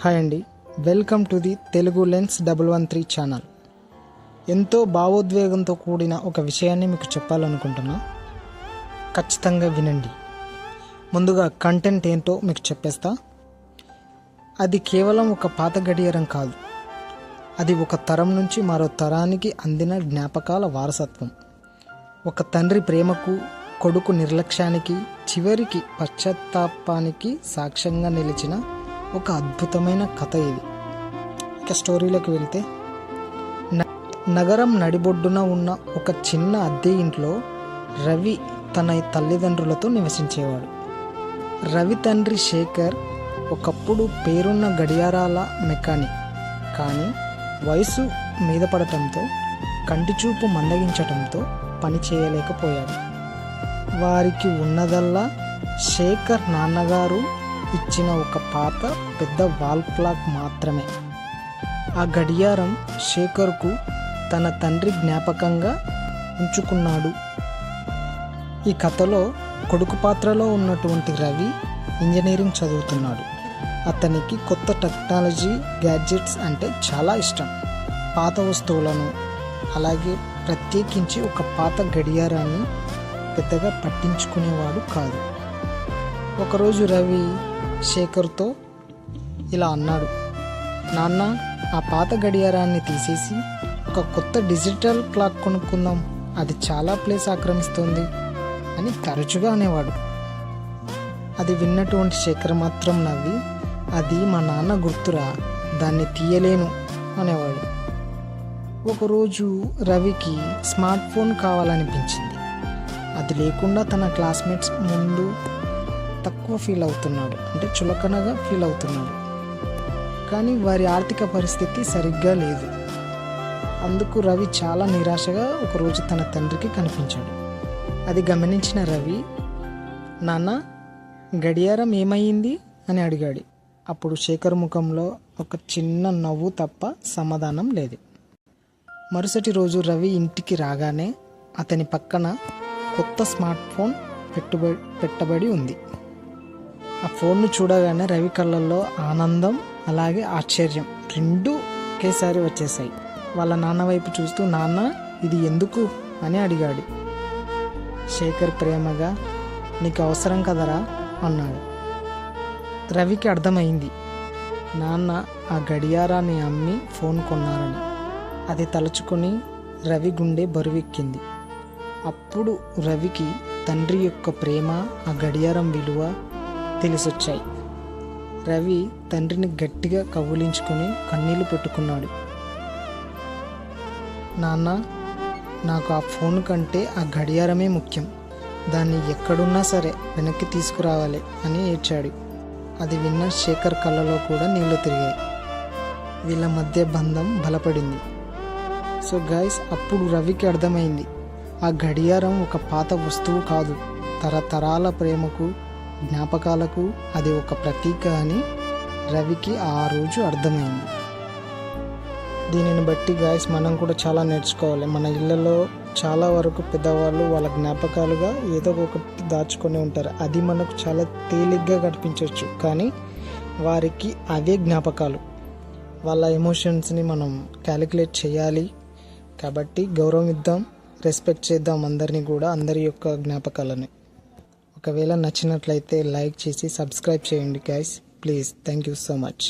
Hi అండి. Welcome to the Telugu lens double one three channel. ఎంతో భావోద్వేగంతో కూడిన ఒక విషయాన్ని మీకు చెప్పాలనుకుంటున్నా. ఖచ్చితంగా వినండి. ముందుగా కంటెంట్ ఏంటో మీకు చెప్పేస్తా. అది కేవలం ఒక పాత గడియారం కాదు. అది ఒక తరం నుంచి మరో తరానికి అందిన జ్ఞాపకాల వారసత్వం. ఒక తండ్రి ప్రేమకు కొడుకు నిర్లక్ష్యానికి చివరికి పశ్చాత్తాపానికి సాక్ష్యంగా నిలిచిన ఒక అద్భుతమైన కథ ఇది. ఇక స్టోరీలోకి వెళ్తే న- నగరం నడిబొడ్డున ఉన్న ఒక చిన్న అద్దె ఇంట్లో రవి తన తల్లిదండ్రులతో నివసించేవాడు. రవి తండ్రి శేఖర్ ఒకప్పుడు పేరున్న గడియారాల మెకానిక్. కానీ వయసు మీద పడటంతో కంటి చూపు మందగించటంతో పని చేయలేకపోయాడు. వారికి ఉన్నదల్లా శేఖర్ నాన్నగారు ఇచ్చిన ఒక పాత పెద్ద వాల్ క్లాక్ మాత్రమే. ఆ గడియారం శేఖర్కు తన తండ్రి జ్ఞాపకంగా ఉంచుకున్నాడు. ఈ కథలో కొడుకు పాత్రలో ఉన్నటువంటి రవి ఇంజనీరింగ్ చదువుతున్నాడు. అతనికి కొత్త టెక్నాలజీ గ్యాడ్జెట్స్ అంటే చాలా ఇష్టం. పాత వస్తువులను అలాగే ప్రత్యేకించి ఒక పాత గడియారాన్ని పెద్దగా పట్టించుకునేవాడు కాదు. ఒకరోజు రవి శేఖర్తో ఇలా అన్నాడు. నాన్న ఆ పాత గడియారాన్ని తీసేసి ఒక కొత్త డిజిటల్ క్లాక్ కొనుక్కుందాం. అది చాలా ప్లేస్ ఆక్రమిస్తుంది అని తరచుగా అనేవాడు. అది విన్నటువంటి శేఖర్ మాత్రం నవ్వి అది మా నాన్న గుర్తురా దాన్ని తీయలేను అనేవాడు. ఒకరోజు రవికి స్మార్ట్ ఫోన్ కావాలనిపించింది. అది లేకుండా తన క్లాస్మేట్స్ ముందు తక్కువ ఫీల్ అవుతున్నాడు. అంటే చులకనగా ఫీల్ అవుతున్నాడు. కానీ వారి ఆర్థిక పరిస్థితి సరిగ్గా లేదు. అందుకు రవి చాలా నిరాశగా ఒకరోజు తన తండ్రికి కనిపించాడు. అది గమనించిన రవి నాన్న గడియారం ఏమైంది అని అడిగాడు. అప్పుడు శేఖర్ ముఖంలో ఒక చిన్న నవ్వు తప్ప సమాధానం లేదు. మరుసటి రోజు రవి ఇంటికి రాగానే అతని పక్కన కొత్త స్మార్ట్ ఫోన్ పెట్టుబడి పెట్టబడి ఉంది. ఆ ఫోన్ను చూడగానే రవి కళ్ళల్లో ఆనందం అలాగే ఆశ్చర్యం. రెండు ఒకేసారి వచ్చేసాయి. వాళ్ళ నాన్న వైపు చూస్తూ నాన్న ఇది ఎందుకు? అని అడిగాడు. శేఖర్ ప్రేమగా నీకు అవసరం కదరా? అన్నాడు. రవికి అర్థమైంది. నాన్న ఆ గడియారాన్ని అమ్మి ఫోన్ కొన్నారని. అది తలుచుకొని రవి గుండె బరువెక్కింది. అప్పుడు రవికి తండ్రి యొక్క ప్రేమ ఆ గడియారం విలువ తెలిసొచ్చాయి. రవి తండ్రిని గట్టిగా కౌగిలించుకొని కన్నీళ్ళు పెట్టుకున్నాడు. నాన్న నాకు ఆ ఫోన్ కంటే ఆ గడియారమే ముఖ్యం. దాన్ని ఎక్కడున్నా సరే వెనక్కి తీసుకురావాలి అని ఏడ్చాడు. అది విన్న శేఖర్ కళ్ళలో కూడా నీళ్ళు తిరిగాయి. వీళ్ళ మధ్య బంధం బలపడింది. సో గైస్ అప్పుడు రవికి అర్థమైంది. ఆ గడియారం ఒక పాత వస్తువు కాదు. తరతరాల ప్రేమకు జ్ఞాపకాలకు అది ఒక ప్రతీక అని రవికి ఆ రోజు అర్థమైంది. దీనిని బట్టి గాయస్ మనం కూడా చాలా నేర్చుకోవాలి. మన ఇళ్ళలో చాలా వరకు పెద్దవాళ్ళు వాళ్ళ జ్ఞాపకాలుగా ఏదో ఒకటి దాచుకొని ఉంటారు. అది మనకు చాలా తేలిగ్గా కనిపించవచ్చు కానీ వారికి అవే జ్ఞాపకాలు. వాళ్ళ ఎమోషన్స్ని మనం క్యాలిక్యులేట్ చేయాలి. కాబట్టి గౌరవం ఇద్దాం రెస్పెక్ట్ చేద్దాం అందరినీ కూడా అందరి యొక్క జ్ఞాపకాలని. ఒకవేళ నచ్చినట్లయితే లైక్ చేసి సబ్స్క్రైబ్ చేయండి guys please thank you so much